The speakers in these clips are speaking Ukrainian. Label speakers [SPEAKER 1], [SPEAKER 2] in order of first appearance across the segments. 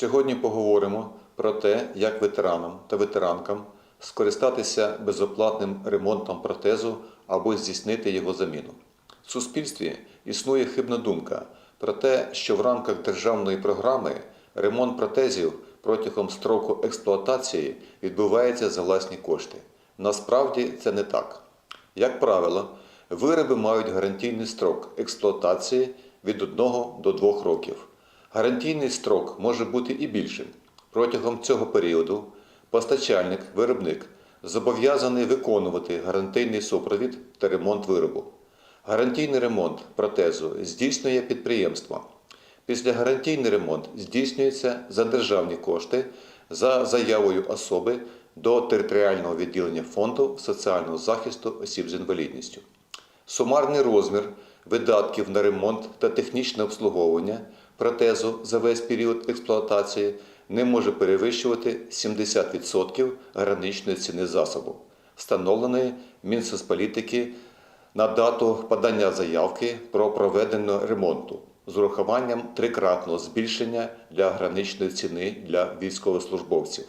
[SPEAKER 1] Сьогодні поговоримо про те, як ветеранам та ветеранкам скористатися безоплатним ремонтом протезу або здійснити його заміну. В суспільстві існує хибна думка про те, що в рамках державної програми ремонт протезів протягом строку експлуатації відбувається за власні кошти. Насправді це не так. Як правило, вироби мають гарантійний строк експлуатації від 1 до 2 років. Гарантійний строк може бути і більшим. Протягом цього періоду постачальник, виробник зобов'язаний виконувати гарантійний супровід та ремонт виробу. Гарантійний ремонт протезу здійснює підприємство. Після гарантійний ремонт здійснюється за державні кошти за заявою особи до територіального відділення фонду соціального захисту осіб з інвалідністю. Сумарний розмір видатків на ремонт та технічне обслуговування протезу за весь період експлуатації не може перевищувати 70% граничної ціни засобу, встановленої Мінсоцполітики на дату подання заявки про проведення ремонту з урахуванням трикратного збільшення для граничної ціни для військовослужбовців.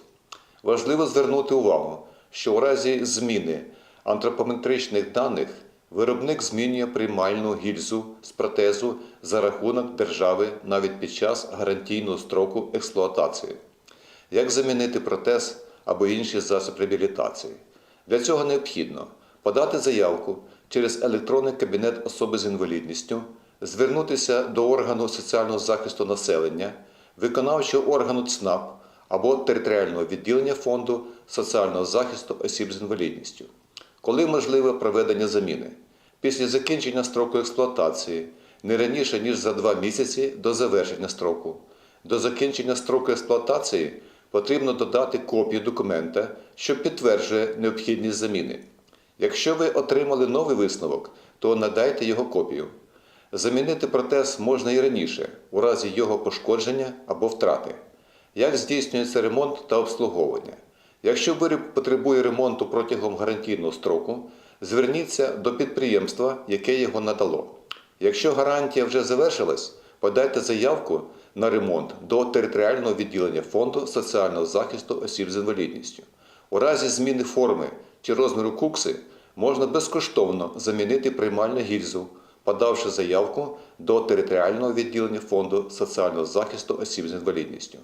[SPEAKER 1] Важливо звернути увагу, що у разі зміни антропометричних даних виробник змінює приймальну гільзу з протезу за рахунок держави навіть під час гарантійного строку експлуатації. Як замінити протез або інший засіб реабілітації? Для цього необхідно подати заявку через електронний кабінет особи з інвалідністю, звернутися до органу соціального захисту населення, виконавчого органу ЦНАП або територіального відділення фонду соціального захисту осіб з інвалідністю. Коли можливе проведення заміни? Після закінчення строку експлуатації не раніше ніж за два місяці до завершення строку. До закінчення строку експлуатації потрібно додати копію документа, що підтверджує необхідність заміни. Якщо ви отримали новий висновок, то надайте його копію. Замінити протез можна і раніше, у разі його пошкодження або втрати. Як здійснюється ремонт та обслуговування? Якщо виріб потребує ремонту протягом гарантійного строку, зверніться до підприємства, яке його надало. Якщо гарантія вже завершилась, подайте заявку на ремонт до територіального відділення фонду соціального захисту осіб з інвалідністю. У разі зміни форми чи розміру кукси можна безкоштовно замінити приймальну гільзу, подавши заявку до територіального відділення фонду соціального захисту осіб з інвалідністю.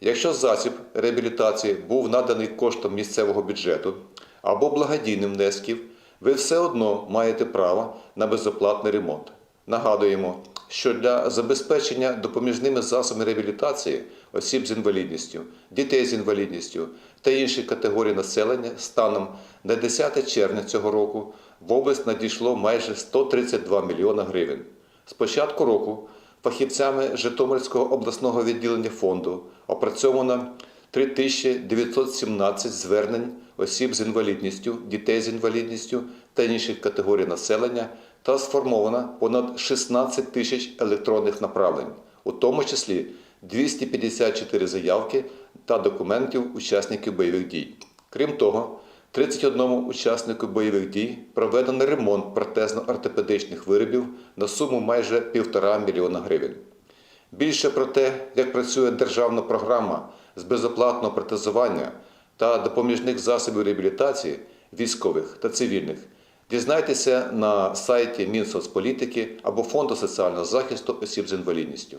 [SPEAKER 1] Якщо засіб реабілітації був наданий коштом місцевого бюджету або благодійним внесків, ви все одно маєте право на безоплатний ремонт. Нагадуємо, що для забезпечення допоміжними засобами реабілітації осіб з інвалідністю, дітей з інвалідністю та інших категорій населення станом на 10 червня цього року в область надійшло майже 132 мільйона гривень. З початку року фахівцями Житомирського обласного відділення фонду опрацьовано 3917 звернень осіб з інвалідністю, дітей з інвалідністю та інших категорій населення та сформовано понад 16 тисяч електронних направлень, у тому числі 254 заявки та документів учасників бойових дій. Крім того, 31 учаснику бойових дій проведено ремонт протезно-ортопедичних виробів на суму майже 1,5 мільйона гривень. Більше про те, як працює державна програма з безоплатного протезування та допоміжних засобів реабілітації військових та цивільних, дізнайтеся на сайті Мінсоцполітики або Фонду соціального захисту осіб з інвалідністю.